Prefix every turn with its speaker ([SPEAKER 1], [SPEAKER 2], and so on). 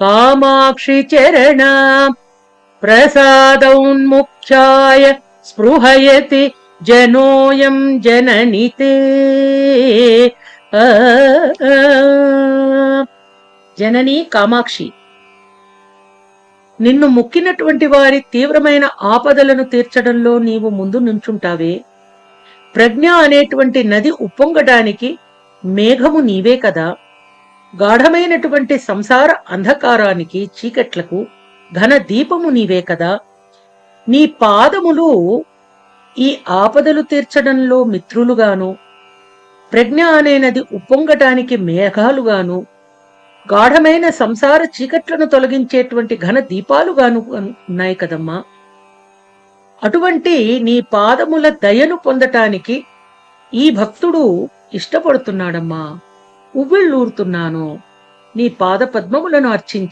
[SPEAKER 1] కామాక్షి చరణ ప్రసాదౌన్ముఖ్యాయ స్పృహయతి జనోయం జననితే. ఆ, జననీ కామాక్షి నిన్ను ముక్కినటువంటి వారి తీవ్రమైన ఆపదలను తీర్చడంలో నీవు ముందు నుంచుంటావే. ప్రజ్ఞ అనేటువంటి నది ఉప్పొంగడానికి మేఘము నీవే కదా. గాఢమైనటువంటి సంసార అంధకారానికి చీకట్లకు ఘన దీపము నీవే కదా. నీ పాదములు ఈ ఆపదలు తీర్చడంలో మిత్రులుగాను ప్రజ్ఞ అనేనది ఉప్పొంగటానికి మేఘాలుగాను గాఢమైన సంసార చీకట్లను తొలగించేటువంటి ఘన దీపాలుగాను ఉన్నాయి కదమ్మా. అటువంటి నీ పాదముల దయను పొందటానికి ఈ భక్తుడు ఇష్టపడుతున్నాడమ్మా. ఉవ్విళ్ళూరుతున్నాను. నీ పాదపద్మములను అర్చించి.